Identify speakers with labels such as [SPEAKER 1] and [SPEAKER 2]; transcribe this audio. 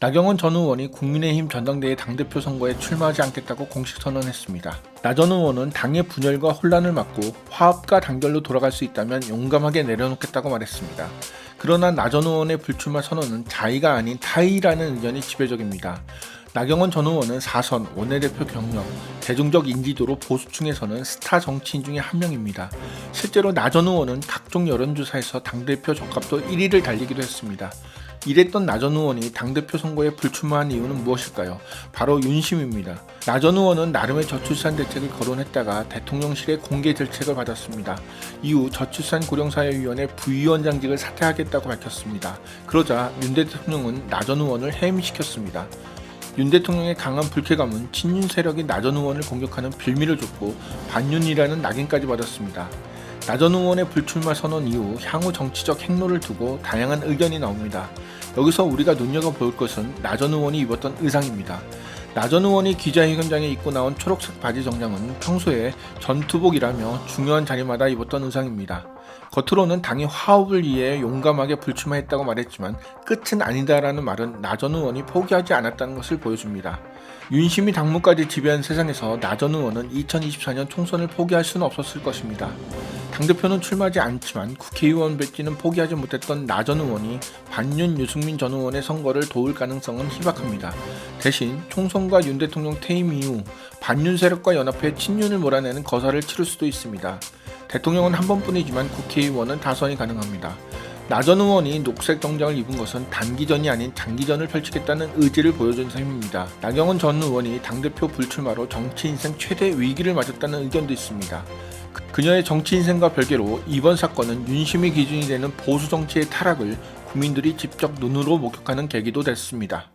[SPEAKER 1] 나경원 전 의원이 국민의힘 전당대회 당대표 선거에 출마하지 않겠다고 공식 선언했습니다. 나 전 의원은 당의 분열과 혼란을 막고 화합과 단결로 돌아갈 수 있다면 용감하게 내려놓겠다고 말했습니다. 그러나 나 전 의원의 불출마 선언은 자의가 아닌 타의라는 의견이 지배적입니다. 나경원 전 의원은 4선 원내대표 경력, 대중적 인지도로 보수층에서는 스타 정치인 중에 한 명입니다. 실제로 나 전 의원은 각종 여론조사에서 당대표 적합도 1위를 달리기도 했습니다. 이랬던 나전 의원이 당대표 선거에 불출마한 이유는 무엇일까요? 바로 윤심입니다. 나전 의원은 나름의 저출산 대책을 거론했다가 대통령실의 공개 질책을 받았습니다. 이후 저출산 고령사회위원회 부위원장직을 사퇴하겠다고 밝혔습니다. 그러자 윤 대통령은 나전 의원을 해임시켰습니다. 윤 대통령의 강한 불쾌감은 친윤 세력이 나전 의원을 공격하는 빌미를 줬고 반윤이라는 낙인까지 받았습니다. 나전 의원의 불출마 선언 이후 향후 정치적 행로를 두고 다양한 의견이 나옵니다. 여기서 우리가 눈여겨볼 것은 나전 의원이 입었던 의상입니다. 나전 의원이 기자회견장에 입고 나온 초록색 바지 정장은 평소에 전투복이라며 중요한 자리마다 입었던 의상입니다. 겉으로는 당의 화합을 위해 용감하게 불출마했다고 말했지만 끝은 아니다라는 말은 나전 의원이 포기하지 않았다는 것을 보여줍니다. 윤심이 당무까지 지배한 세상에서 나전 의원은 2024년 총선을 포기할 수는 없었을 것입니다. 당대표는 출마하지 않지만 국회의원 배지는 포기하지 못했던 나 전 의원이 반윤 유승민 전 의원의 선거를 도울 가능성은 희박합니다. 대신 총선과 윤 대통령 퇴임 이후 반윤 세력과 연합해 친윤을 몰아내는 거사를 치를 수도 있습니다. 대통령은 한 번뿐이지만 국회의원은 다선이 가능합니다. 나전 의원이 녹색 정장을 입은 것은 단기전이 아닌 장기전을 펼치겠다는 의지를 보여준 셈입니다. 나경원 전 의원이 당대표 불출마로 정치 인생 최대 위기를 맞았다는 의견도 있습니다. 그- 그녀의 정치 인생과 별개로 이번 사건은 윤심이 기준이 되는 보수 정치의 타락을 국민들이 직접 눈으로 목격하는 계기도 됐습니다.